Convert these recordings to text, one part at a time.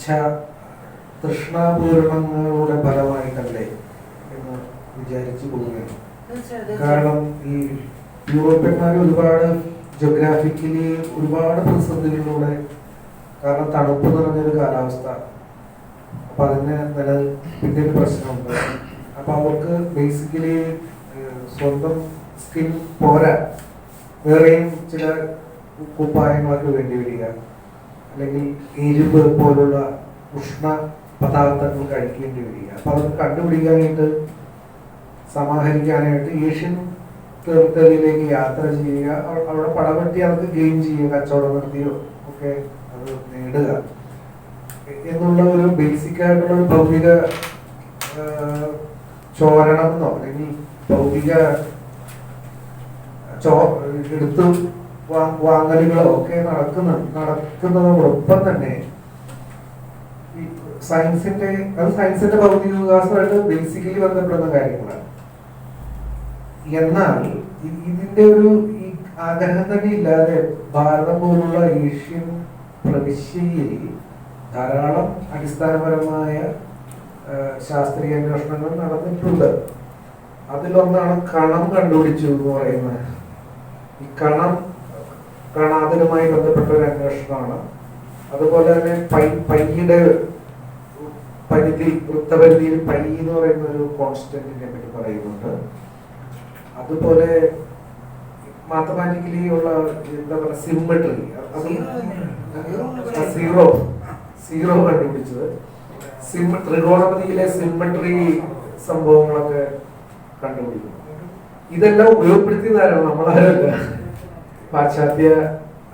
ഇച്ഛ തൃഷ്ണാപൂരണങ്ങളുടെ ഫലമായിട്ടല്ലേ എന്ന് വിചാരിച്ചു പോകുകയാണ് കാരണം ഈ യൂറോപ്യന്മാർ ഒരുപാട് ജോഗ്രാഫിക്കലി ഒരുപാട് പ്രതിസന്ധികളിലൂടെ കാരണം തണുപ്പ് നിറഞ്ഞൊരു കാലാവസ്ഥ. അപ്പൊ അതിന് നില പിന്നെ ഒരു പ്രശ്നമുണ്ട്. അപ്പൊ അവർക്ക് ബേസിക്കലി സ്വന്തം സ്കിൻ പോരാ. വേറെയും ചില കുപ്പായങ്ങളൊക്കെ വേണ്ടി വരിക. അല്ലെങ്കിൽ എരിവ് പോലുള്ള ഉഷ്ണ പദാർത്ഥങ്ങൾ കഴിക്കേണ്ടി വരിക. അപ്പൊ അതൊക്കെ കണ്ടുപിടിക്കാനായിട്ട് സമാഹരിക്കാനായിട്ട് ഏഷ്യൻ ടെറിട്ടറിയിലേക്ക് യാത്ര ചെയ്യുക. അവ- അവിടെ പടപെട്ടി അവർക്ക് ഗെയിൻ ചെയ്യുക കച്ചവടം നടത്തിയോ ഒക്കെ അത് നേടുക. എന്നുള്ള ഒരു ബേസിക് ആയിട്ടുള്ള ഒരു ഭൗതിക ആ, ചോരണം എന്നോ അല്ലെങ്കിൽ ഭൗതിക ചോ എടുത്തു വാങ്ങലുകളോ ഒക്കെ നടക്കുന്ന നടക്കുന്നതോടൊപ്പം തന്നെ സയൻസിന്റെ അത് സയൻസിന്റെ ഭൗതിക വികാസമായിട്ട് ബേസിക്കലി ബന്ധപ്പെടുന്ന കാര്യങ്ങളാണ്. എന്നാൽ ഇതിന്റെ ഒരു ഈ ആഗ്രഹം തന്നെ ഇല്ലാതെ ഭാരതം പോലുള്ള ഏഷ്യൻ പ്രവിശ്യയിൽ ധാരാളം അടിസ്ഥാനപരമായ ശാസ്ത്രീയ അന്വേഷണങ്ങൾ നടന്നിട്ടുണ്ട്. അതിലൊന്നാണ് കണം കണ്ടുപിടിച്ചു എന്ന് പറയുന്നത്. ഈ കണം കണാതിനുമായി ബന്ധപ്പെട്ട ഒരു അന്വേഷണമാണ്. അതുപോലെ തന്നെ പൈ പയ്യുടെ പരിധി വൃത്തപരിധിയിൽ പൈ എന്ന് പറയുന്ന ഒരു കോൺസ്റ്റന്റിനെ പറ്റി പറയുന്നുണ്ട്. അതുപോലെ മാത്തമാറ്റിക്കലി ഉള്ള എന്താ പറയുക സിമ്മട്രി. സീറോ. സീറോ കണ്ടുപിടിച്ചത്. സിം ത്രികോണപതിയിലെ സിമ്മട്രി സംഭവങ്ങളൊക്കെ കണ്ടുപിടിക്കുന്നു. ഇതെല്ലാം ഉപയോഗപ്പെടുത്തിയതാരാണ്? നമ്മളാരല്ല. പാശ്ചാത്യ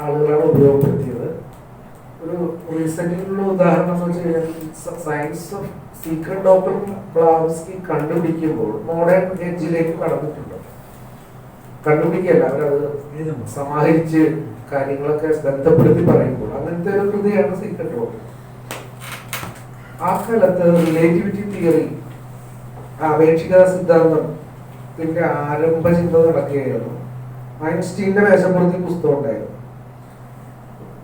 ആളുകളാണ് ഉപയോഗപ്പെടുത്തിയത്. ഒരു റീസെന്റിലുള്ള ഉദാഹരണം എന്ന് വെച്ച് കഴിഞ്ഞാൽ science of secret doctor Blavatsky കണ്ടുപിടിക്കുമ്പോൾ modern ഏജിലേക്ക് കടന്നിട്ടുണ്ട്. കണ്ടുപിടിക്കല്ല അവരത് സമാഹരിച്ച് കാര്യങ്ങളൊക്കെ ബന്ധപ്പെടുത്തി പറയുമ്പോൾ അങ്ങനത്തെ ഒരു കൃതിയാണ് സീക്രട്ട് ഡോക്ടർ ആ കാലത്ത് റിലേറ്റിവിറ്റി തിയറി സിദ്ധാന്തം സിദ്ധാന്തത്തിന്റെ ആരംഭ ചിന്ത നടക്കുകയായിരുന്നു. ഐൻസ്റ്റീന്റെ വേഷപ്പുറത്ത് പുസ്തകം ഉണ്ടായിരുന്നു.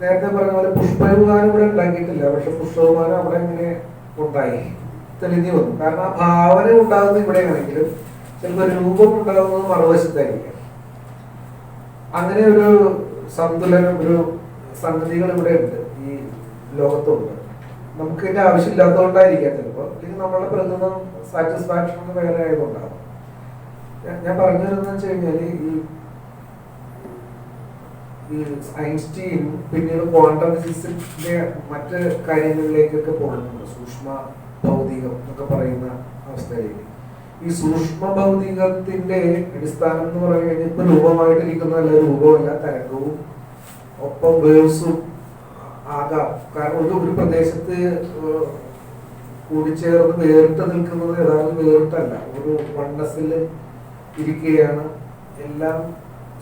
നേരത്തെ പറഞ്ഞ പോലെ പുഷ്പവിമാനം ഇവിടെ ഉണ്ടാക്കിയിട്ടില്ല. പക്ഷെ പുഷ്പവിമാനം അവിടെ ഇങ്ങനെ ഉണ്ടായി. തെളിഞ്ഞു വന്നു. കാരണം ആ ഭാവന ഉണ്ടാകുന്നത് ഇവിടെയാണെങ്കിലും ചിലപ്പോൾ രൂപം ഉണ്ടാകുന്നത് മറുവശത്തായിരിക്കാം. അങ്ങനെ ഒരു സന്തുലനം ഒരു സംഗതികൾ ഇവിടെ ഉണ്ട് ഈ ലോകത്തുണ്ട്. നമുക്ക് ഇതിന്റെ ആവശ്യമില്ലാത്തതുകൊണ്ടായിരിക്കാം ചിലപ്പോൾ. അല്ലെങ്കിൽ നമ്മളുടെ പ്രകൃതം സാറ്റിസ്ഫാക്ഷൻ വേറെ ആയതുകൊണ്ടാണ് ഞാൻ പറഞ്ഞു വരുന്നത് വെച്ച് കഴിഞ്ഞാൽ ഈ ഈ ഐൻസ്റ്റീൻ പിന്നീട് ക്വാണ്ടം ഫിസിക്സിന്റെ മറ്റ് കാര്യങ്ങളിലേക്കൊക്കെ പോകുന്നുണ്ട്. സൂക്ഷ്മ ഭൗതികം എന്നൊക്കെ പറയുന്ന അവസ്ഥയിലേക്ക്. ഈ സൂക്ഷ്മ ഭൗതികത്തിന്റെ അടിസ്ഥാനം എന്ന് പറഞ്ഞു കഴിഞ്ഞാൽ ഇപ്പൊ രൂപമായിട്ടിരിക്കുന്നതല്ല രൂപമല്ല തരംഗവും ഒപ്പം വേവ്സും ആകാം. കാരണം ഒരു ഒരു പ്രദേശത്ത് കൂടിച്ചേർന്ന് വേറിട്ട് നിൽക്കുന്നത് ഏതാണ്ട് വേറിട്ടല്ല. ഒരു വണ്ണസിൽ ഇരിക്കുകയാണ്. എല്ലാം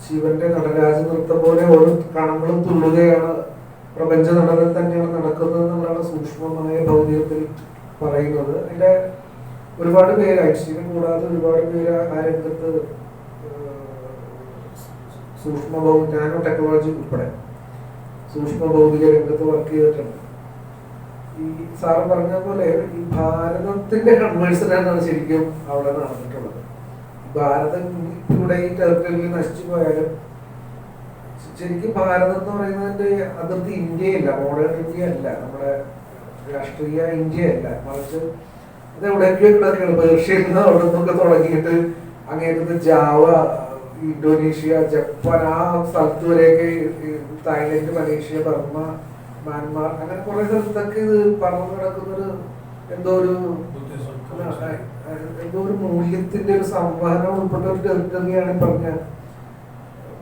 ശിവന്റെ നടരാജ നൃത്തം പോലെ ഓരോ കണങ്ങളും തുള്ളുകയാണ് പ്രപഞ്ച നടനം തന്നെയാണ് നടക്കുന്നത് എന്നുള്ളതാണ് സൂക്ഷ്മമായ ഭൗതികത്തിൽ പറയുന്നത്. അതിന്റെ ഒരുപാട് പേര് ഐശ്വര്യം കൂടാതെ ഒരുപാട് പേര് ആ രംഗത്ത് സൂക്ഷ്മ നാനോ ടെക്നോളജി ഉൾപ്പെടെ സൂക്ഷ്മ ഭൗതിക രംഗത്ത് വർക്ക് ചെയ്തിട്ടുണ്ട്. ഈ സാറ് പറഞ്ഞ പോലെ ഈ ഭാരതത്തിന്റെ കൺവേഴ്സനാണ് ശരിക്കും അവിടെ നടന്നിട്ടുള്ളത്. ഭാരതം ഇവിടെ ടെറിട്ടറിയിൽ നശിച്ചു പോയാലും ശരിക്കും ഭാരതം എന്ന് പറയുന്നതിന്റെ അതിർത്തി ഇന്ത്യയല്ല മോഡേൺ ഇന്ത്യ അല്ല നമ്മുടെ രാഷ്ട്രീയ ഇന്ത്യ അല്ല. മറിച്ച് ഇത് എവിടെയൊക്കെ കിടക്കുകയാണ് പേർഷ്യയിൽ നിന്ന് അവിടെ നിന്നൊക്കെ തുടങ്ങിയിട്ട് അങ്ങേറ്റത്ത് ജാവ ഇന്തോനേഷ്യ ജപ്പാൻ ആ സ്ഥലത്ത് വരെയൊക്കെ തായ്ലൻഡ് മലേഷ്യ ബർമ്മ മ്യാൻമാർ അങ്ങനെ കുറെ സ്ഥലത്തൊക്കെ ഇത് പറന്നു കിടക്കുന്നൊരു എന്തോ ഒരു ഒരു മൂല്യത്തിന്റെ ഒരു സംവഹനം ഉൾപ്പെട്ട ഒരു ടെറിട്ടറിയാണ് പറഞ്ഞ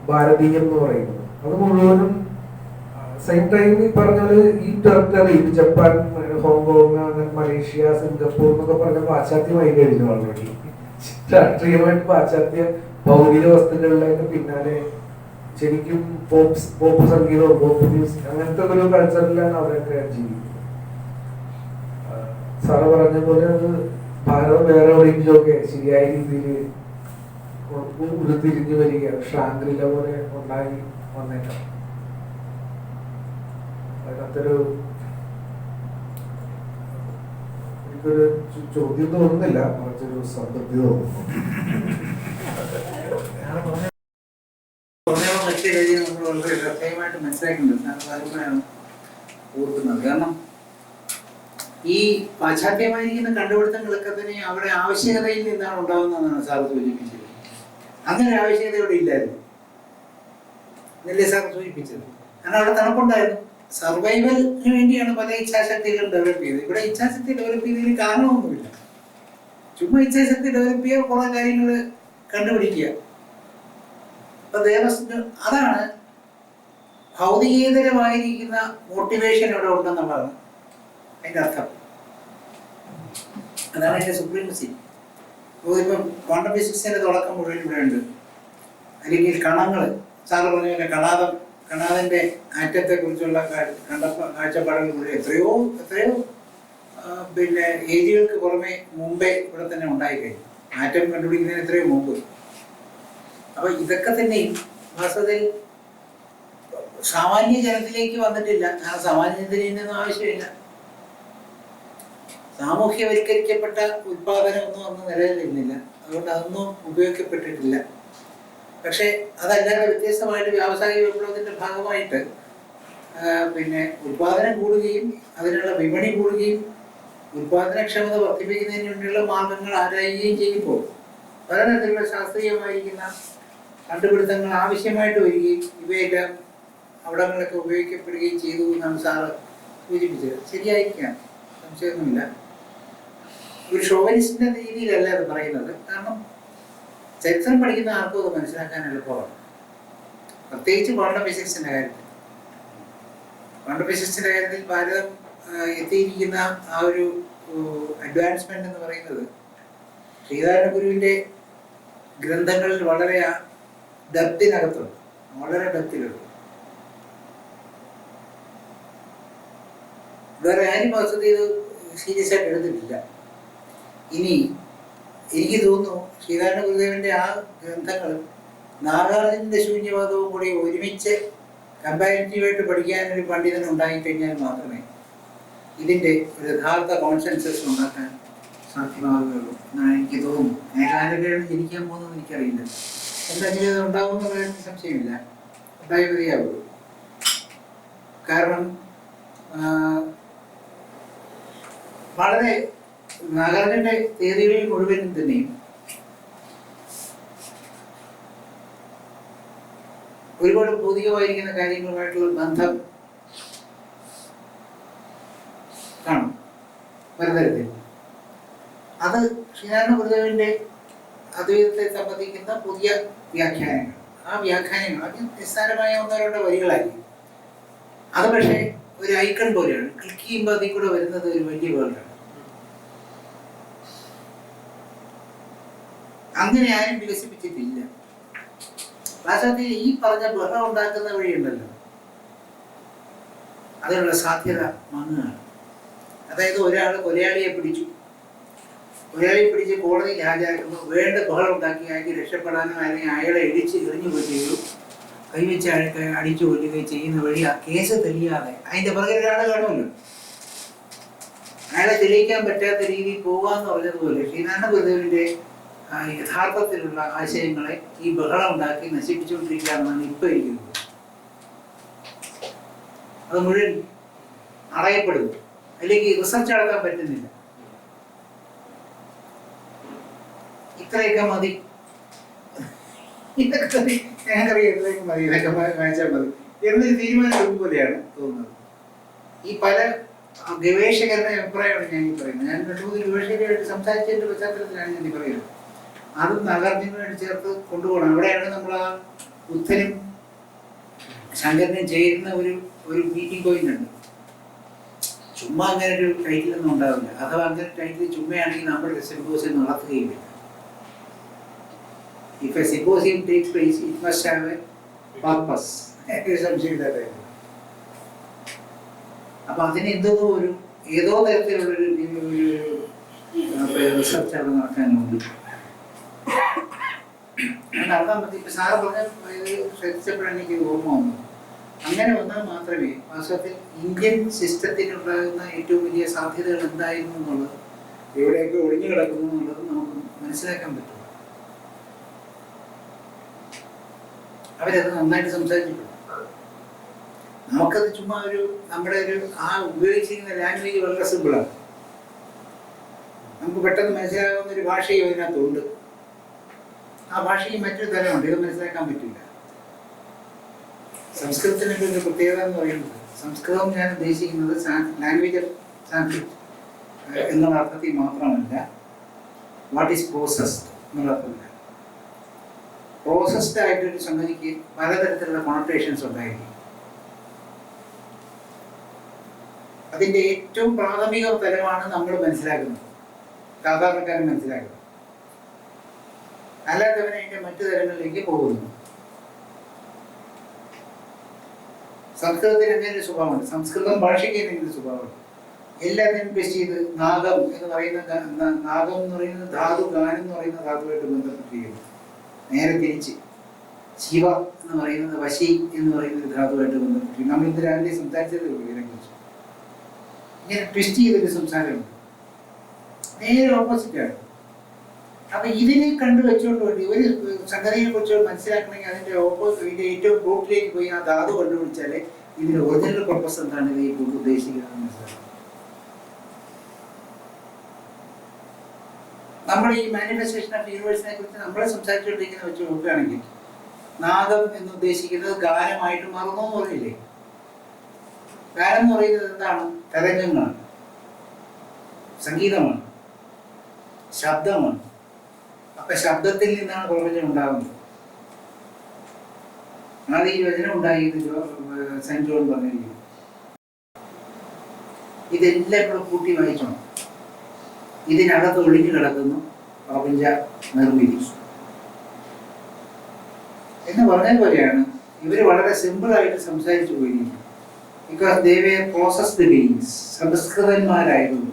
ഭാരതീയം എന്ന് പറയുന്നത്. അത് മുഴുവനും സെയിം ടൈം ഈ പറഞ്ഞത് ഈ territory Japan Hong Kong Malaysia Singapore എന്നൊക്കെ പറഞ്ഞ പാശ്ചാത്യമായി കഴിഞ്ഞു ഓൾറെഡി രാഷ്ട്രീയമായിട്ട് പാശ്ചാത്യ ഭൗതിക വസ്തുക്കളിലേക്ക് പിന്നാലെ ശരിക്കും പോപ്പ് പോപ്പ് സംഗീതവും പോപ്പ് മ്യൂസിക് അങ്ങനത്തെ ഒരു കൾച്ചറിലാണ് അവരൊക്കെ ജീവിക്കുന്നത്. സാറ് പറഞ്ഞ പോലെ അത് ഭാരതം വേറെ എവിടെയെങ്കിലും ഒക്കെ ശരിയായ രീതിയിൽ ഉരുത്തിരിഞ്ഞു വരികയാണ് ഷാങ്ക്രില പോലെ ഉണ്ടായി വന്നേക്കാം. അതിനകത്തൊരു എനിക്കൊരു ചോദ്യം തോന്നുന്നില്ല. കുറച്ചൊരു സംതൃപ്തി തോന്നുന്നു. മനസ്സിലാക്കുന്നുണ്ട് ഓർക്കുന്നത് കാരണം ഈ പാശ്ചാത്യമായിരിക്കുന്ന കണ്ടുപിടുത്തങ്ങളൊക്കെ തന്നെ അവരുടെ ആവശ്യകതയിൽ നിന്നാണ് ഉണ്ടാകുന്നതെന്നാണ് സാർ സൂചിപ്പിച്ചത്. അങ്ങനെ ആവശ്യകത ഇവിടെ ഇല്ലായിരുന്നു. എന്നല്ലേ സാർ സൂചിപ്പിച്ചത്? കാരണം അവിടെ തണുപ്പുണ്ടായിരുന്നു. സർവൈവലിന് വേണ്ടിയാണ് പല ഇച്ഛാശക്തികൾ ഡെവലപ്പ് ചെയ്തത്. ഇവിടെ ഇച്ഛാശക്തി ഡെവലപ്പ് ചെയ്തതിന് കാരണമൊന്നുമില്ല. ചുമ്മാ ഇച്ഛാശക്തി ഡെവലപ്പ് ചെയ്യാൻ കുറെ കാര്യങ്ങൾ കണ്ടുപിടിക്കുക. അപ്പൊ ദേവസ്വം അതാണ് ഭൗതികേതരമായിരിക്കുന്ന മോട്ടിവേഷൻ ഇവിടെ ഉണ്ടെന്നുള്ളതാണ്. അതിന്റെ അർത്ഥം. അതാണ് അതിന്റെ സുപ്രീമസി ഇപ്പം ക്വാണ്ടം ഫിസിക്സിന്റെ തുടക്കം മുഴുവൻ ഇവിടെ ഉണ്ട്. അല്ലെങ്കിൽ കണങ്ങൾ സാറ് പറഞ്ഞ പോലെ കണാദം ആറ്റത്തെ കുറിച്ചുള്ള കണ്ടപ്പ കാഴ്ചപ്പാടുകൾ മുഴുവൻ എത്രയോ എത്രയോ പിന്നെ ഏരിയകൾക്ക് പുറമെ മുമ്പേ ഇവിടെ തന്നെ ഉണ്ടായിക്കഴിഞ്ഞു. ആറ്റം കണ്ടുപിടിക്കുന്നതിന് എത്രയോ മുമ്പ്. അപ്പൊ ഇതൊക്കെ തന്നെയും വാസ്തവത്തിൽ സാമാന്യ ജനത്തിലേക്ക് വന്നിട്ടില്ല. കാരണം സാമാന്യ ജനത്തിന് ആവശ്യമില്ല. സാമൂഹ്യവൽക്കരിക്കപ്പെട്ട ഉൽപാദനമൊന്നും അന്ന് നിലനിന്നില്ല. അതുകൊണ്ട് അതൊന്നും ഉപയോഗിക്കപ്പെട്ടിട്ടില്ല. പക്ഷേ അതല്ലാതെ വ്യത്യസ്തമായിട്ട് വ്യാവസായിക വിപ്ലവത്തിന്റെ ഭാഗമായിട്ട് പിന്നെ ഉത്പാദനം കൂടുകയും അതിനുള്ള വിപണി കൂടുകയും ഉൽപാദനക്ഷമത വർദ്ധിപ്പിക്കുന്നതിന് വേണ്ടിയുള്ള മാർഗങ്ങൾ ആരായുകയും ചെയ്യുമ്പോൾ പലതരത്തിലുള്ള ശാസ്ത്രീയമായിരിക്കുന്ന കണ്ടുപിടുത്തങ്ങൾ ആവശ്യമായിട്ട് വരികയും ഇവയെല്ലാം അവിടങ്ങളിലൊക്കെ ഉപയോഗിക്കപ്പെടുകയും ചെയ്തു എന്നാണ് സാറ് സൂചിപ്പിച്ചത്. ശരിയായിരിക്കാം. സംശയമൊന്നുമില്ല. ഒരു ഷോവനിസ്റ്റിന്റെ രീതിയിലല്ല അത് പറയുന്നത്. കാരണം ചരിത്രം പഠിക്കുന്ന ആർക്കും അത് മനസ്സിലാക്കാൻ എളുപ്പമാണ്. പ്രത്യേകിച്ച് ക്വാണ്ടം ഫിസിക്സിന്റെ കാര്യത്തിൽ. ക്വാണ്ടം ഫിസിക്സിന്റെ കാര്യത്തിൽ ഭാരതം എത്തിയിരിക്കുന്ന ആ ഒരു അഡ്വാൻസ്മെന്റ് എന്ന് പറയുന്നത് ശ്രീധാരണ ഗുരുവിന്റെ ഗ്രന്ഥങ്ങളിൽ വളരെ ഡെപ്തിനകത്തുണ്ട് വളരെ ഡെപ്തിലുണ്ട് വേറെ ആരും വസതി സീരിയസ് ആയിട്ട് എടുത്തിട്ടില്ല ഇനി എനിക്ക് തോന്നുന്നു ശ്രീനാരായണ ഗുരുദേവന്റെ ആ ഗ്രന്ഥങ്ങൾ നാഗാർജുനന്റെ ശൂന്യവാദവും കൂടി ഒരുമിച്ച് കമ്പാരിറ്റീവായിട്ട് പഠിക്കാൻ ഒരു പണ്ഡിതൻ ഉണ്ടായിക്കഴിഞ്ഞാൽ മാത്രമേ ഇതിന്റെ ഒരു യഥാർത്ഥ കോൺസെൻസസ് ഉണ്ടാക്കാൻ സാധ്യമാവുകയുള്ളൂ എന്നാണ് എനിക്ക് തോന്നുന്നു. ഏകാലകളാണ് ജനിക്കാൻ പോകുന്നത് എനിക്കറിയില്ല. എന്തെങ്കിലും പറയാൻ സംശയമില്ല. ഉണ്ടായിരുന്നു കാരണം വളരെ നാഗാർജുന്റെ തീയതികളിൽ മുഴുവൻ തന്നെയും ഒരുപാട് ഭൗതികമായിരിക്കുന്ന കാര്യങ്ങളുമായിട്ടുള്ള ബന്ധം കാണും. പലതരത്തിൽ. അത് ശ്രീനാരായണ ഗുരുദേവന്റെ അദ്വൈതത്തെ സംബന്ധിക്കുന്ന പുതിയ വ്യാഖ്യാനങ്ങൾ. ആ വ്യാഖ്യാനങ്ങൾ അത് നിസ്സാരമായ ഒന്നോ രണ്ടോ വരികളായിരിക്കും അത് പക്ഷേ ഒരു ഐക്കൺ പോലെയാണ്. ക്ലിക്ക് ചെയ്യുമ്പോൾ അതിൽ കൂടെ വരുന്നത് ഒരു വലിയ വേൾഡാണ്. അങ്ങനെ ആരും വികസിപ്പിച്ചിട്ടില്ല. വാസ്തവത്തിൽ ഈ പറഞ്ഞ ബഹളം ഉണ്ടാക്കുന്ന വഴിയുണ്ടല്ലോ. അതിനുള്ള സാധ്യത മങ്ങുകയാണ് അതായത് ഒരാൾ കൊലയാളിയെ പിടിച്ചു. കൊലയാളിയെ പിടിച്ച് കോടതിയിൽ ഹാജരാക്കുമ്പോൾ വേണ്ട ബഹളം ഉണ്ടാക്കി അയാൾക്ക് രക്ഷപ്പെടാനോ അല്ലെങ്കിൽ അയാളെ ഇടിച്ച് എറിഞ്ഞു കൊല്ലുകയോ കൈവച്ച് അയാൾക്ക് അടിച്ചു കൊല്ലുകയോ ചെയ്യുന്ന വഴി ആ കേസ് തെളിയാതെ അതിന്റെ പുറകെ ഒരാൾ കാണുമല്ലോ. അയാളെ തെളിയിക്കാൻ പറ്റാത്ത രീതിയിൽ പോകാന്ന് പറഞ്ഞതുപോലെ ശ്രീനാരായണ ഗുരുദേവന്റെ യഥാർത്ഥത്തിലുള്ള ആശയങ്ങളെ ഈ ബഹളം ഉണ്ടാക്കി നശിപ്പിച്ചുകൊണ്ടിരിക്കുകയാണെന്നാണ് ഇപ്പൊ ഇരിക്കുന്നത്. അത് മുഴുവൻ അറയപ്പെടുന്നു അല്ലെങ്കിൽ റിസർച്ച് നടത്താൻ പറ്റുന്നില്ല. ഇത്രയൊക്കെ മതി. ഇതൊക്കെ ഞങ്ങൾക്കറിയാം ഇത്രയൊക്കെ മതി. ഇതൊക്കെ വായിച്ചാൽ മതി. എന്നൊരു തീരുമാനം പോലെയാണ് തോന്നുന്നത്. ഈ പല ഗവേഷകരുടെ അഭിപ്രായമാണ് ഞാൻ ഈ പറയുന്നത്. ഞാൻ രണ്ടു മൂന്ന് ഗവേഷകരുമായിട്ട് സംസാരിച്ചതിന്റെ പശ്ചാത്തലത്തിലാണ് ഞാൻ ഈ പറയുന്നത്. അത് നഗരത്തിനുവേണ്ടി ചേർത്ത് കൊണ്ടുപോകണം. എവിടെയാണ് നമ്മൾ ആ ബുദ്ധനും ശങ്കരനും ചേരുന്ന ഒരു ഒരു മീറ്റിംഗ് പോയിന്റ് ഉണ്ട്. ചുമ്മാ അങ്ങനെ ഒരു ടൈറ്റിൽ ഒന്നും ഉണ്ടാവില്ല. അഥവാ അങ്ങനെ ടൈറ്റിൽ ചുമ്മയാണെങ്കിൽ നമ്മൾ സിംബോസിയം നടത്തുകയില്ല if a symposium must have a purpose ഒരു സംശയമില്ലാത്ത കാര്യം. അപ്പൊ അതിന് എന്തോ ഒരു ഏതോ തരത്തിലുള്ളൊരു റിസർച്ച് അവിടെ അങ്ങനെ നടത്താൻ പറ്റി. സാറ് പറഞ്ഞ ഓർമ്മ വന്നത് അങ്ങനെ വന്നാൽ മാത്രമേ വാസ്തവത്തിൽ ഇന്ത്യൻ സിസ്റ്റത്തിനുണ്ടാകുന്ന ഏറ്റവും വലിയ സാധ്യതകൾ എന്തായിരുന്നു എന്നുള്ളത് എവിടെയൊക്കെ ഒളിഞ്ഞു കിടക്കുന്നു എന്നുള്ളത് നമുക്ക് മനസ്സിലാക്കാൻ പറ്റും. അവരത് നന്നായിട്ട് സംസാരിച്ചിട്ടുണ്ട്. നമുക്കത് ചുമ്മാ ഒരു നമ്മുടെ ഒരു ആ ഉപയോഗിച്ചിരിക്കുന്ന ലാംഗ്വേജ് വളരെ സിമ്പിളാണ് നമുക്ക് പെട്ടെന്ന് മനസ്സിലാകുന്ന ഒരു ഭാഷയും അതിനകത്തുണ്ട്. ആ ഭാഷയ്ക്ക് മറ്റൊരു തലമുണ്ട് ഇത് മനസ്സിലാക്കാൻ പറ്റില്ല. സംസ്കൃതത്തിനൊക്കെ ഒരു പ്രത്യേകത എന്ന് പറയുന്നത് സംസ്കൃതം ഞാൻ ഉദ്ദേശിക്കുന്നത് ലാംഗ്വേജ് സാൻസ്ക്രിറ്റ് എന്നുള്ള അർത്ഥത്തിൽ മാത്രമല്ല വാട്ട് ഈസ് പ്രോസസ്ഡ് എന്നുള്ള അർത്ഥമില്ല. പ്രോസസ്ഡ് ആയിട്ടൊരു സംഗതിക്ക് പലതരത്തിലുള്ള കോണട്ടേഷൻസ് ഉണ്ടായിരിക്കും. അതിന്റെ ഏറ്റവും പ്രാഥമിക തലമാണ് നമ്മൾ മനസ്സിലാക്കുന്നത്. സാധാരണക്കാരൻ മനസ്സിലാക്കുന്നത്. അല്ലാത്തവൻ അതിന്റെ മറ്റു തലങ്ങളിലേക്ക് പോകുന്നു. സംസ്കൃതത്തിന് ഒരു സ്വഭാവമുണ്ട്. സംസ്കൃതം ഭാഷയ്ക്ക് എന്തെങ്കിലും സ്വഭാവമുണ്ട്. എല്ലാത്തിനും ബെസ്റ്റ് ചെയ്ത് നാഗം എന്ന് പറയുന്ന നാഗം എന്ന് പറയുന്ന ധാതു ഗാനം എന്ന് പറയുന്ന ധാതുവായിട്ട് ബന്ധപ്പെട്ടിരിക്കുന്നു. നേരെ തിരിച്ച് ശിവ എന്ന് പറയുന്നത് വശി എന്ന് പറയുന്ന ഒരു ധാതുവായിട്ട് ബന്ധപ്പെട്ടിരിക്കും നമ്മൾ ഇന്ന് രാവിലെ സംസാരിച്ചതേ ഇതിനെക്കുറിച്ച്. ഇങ്ങനെ ട്വിസ്റ്റ് ചെയ്തൊരു സംസാരമുണ്ട്. നേരെ ഓപ്പോസിറ്റാണ് അപ്പൊ ഇതിനെ കണ്ടു വെച്ചുകൊണ്ട് വേണ്ടി ഒരു സംഗതിയെ കുറിച്ച് മനസ്സിലാക്കണമെങ്കിൽ അതിന്റെ ഓപ്പോസിറ്റ് ഇതിന്റെ ഏറ്റവും റൂട്ടിലേക്ക് പോയി ആ ധാതു കണ്ടുപിടിച്ചാലേ ഇതിന്റെ ഒറിജിനൽ പർപ്പസ് എന്താണ് ഈ ബുക്ക് ഉദ്ദേശിക്കുന്നത് നമ്മൾ ഈ മാനിഫെസ്റ്റേഷൻ ഓഫ് യൂണിവേഴ്സിനെ കുറിച്ച് നമ്മളെ സംസാരിച്ചുകൊണ്ടിരിക്കുന്ന വെച്ച് നോക്കുകയാണെങ്കിൽ നാദം എന്ന് ഉദ്ദേശിക്കുന്നത് ഗാനമായിട്ട് മാറുന്നു എന്ന് പറയില്ലേ? ഗാനം എന്ന് പറയുന്നത് എന്താണ്? തരംഗങ്ങളാണ്. സംഗീതമാണ്. ശബ്ദമാണ്. അപ്പൊ ശബ്ദത്തിൽ നിന്നാണ് പ്രപഞ്ചം ഉണ്ടാകുന്നത് ആദ്യ വചനം ഉണ്ടായത് സെന്റ് ജോൺ പറഞ്ഞിരിക്കുന്നു. ഇതെല്ലാം കൂടെ കൂട്ടി വായിക്കണം. ഇതിനകത്ത് ഒളിഞ്ഞു കിടക്കുന്നു പ്രപഞ്ച നിർമ്മിതി. എന്ന് പറഞ്ഞ പോലെയാണ് ഇവർ വളരെ സിമ്പിൾ ആയിട്ട് സംസാരിച്ചു പോയിരിക്കുന്നു because they were processed beings സംസ്കൃതന്മാരായിരുന്നു.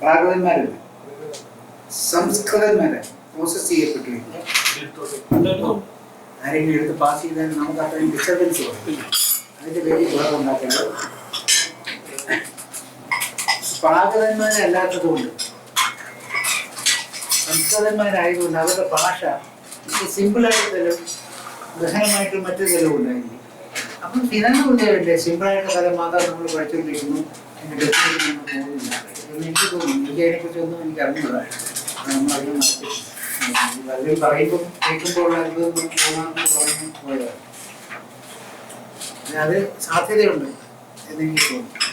പ്രാകൃതന്മാരല്ല. സംസ്കൃതന്മാരെ പ്രോസസ് ചെയ്യപ്പെട്ടിരിക്കുന്നു ആരെങ്കിലും എടുത്ത് പാസ് ചെയ്താൽ നമുക്ക് അത്രയും ഡിസ്റ്റർബൻസ് വരും. അതിന്റെ പേരിൽ ബഹളം ഉണ്ടാക്കേണ്ടത് പ്രാകൃതന്മാരല്ലാത്തതുകൊണ്ട് സംസ്കൃതന്മാരായതുകൊണ്ട് അവരുടെ ഭാഷ സിമ്പിളായിട്ട് തലം ഗഹനമായിട്ട് മറ്റു തലവും ഉണ്ടായിരിക്കും. അപ്പം ഇതാണ് സിമ്പിളായിട്ട് തലം മാത്രം നമ്മൾ പഠിച്ചുകൊണ്ടിരിക്കുന്നു എനിക്ക് തോന്നുന്നു. എനിക്ക് അതിനെക്കുറിച്ചൊന്നും എനിക്ക് സാധ്യതയുണ്ട് എന്തെങ്കിലും തോന്നുന്നു.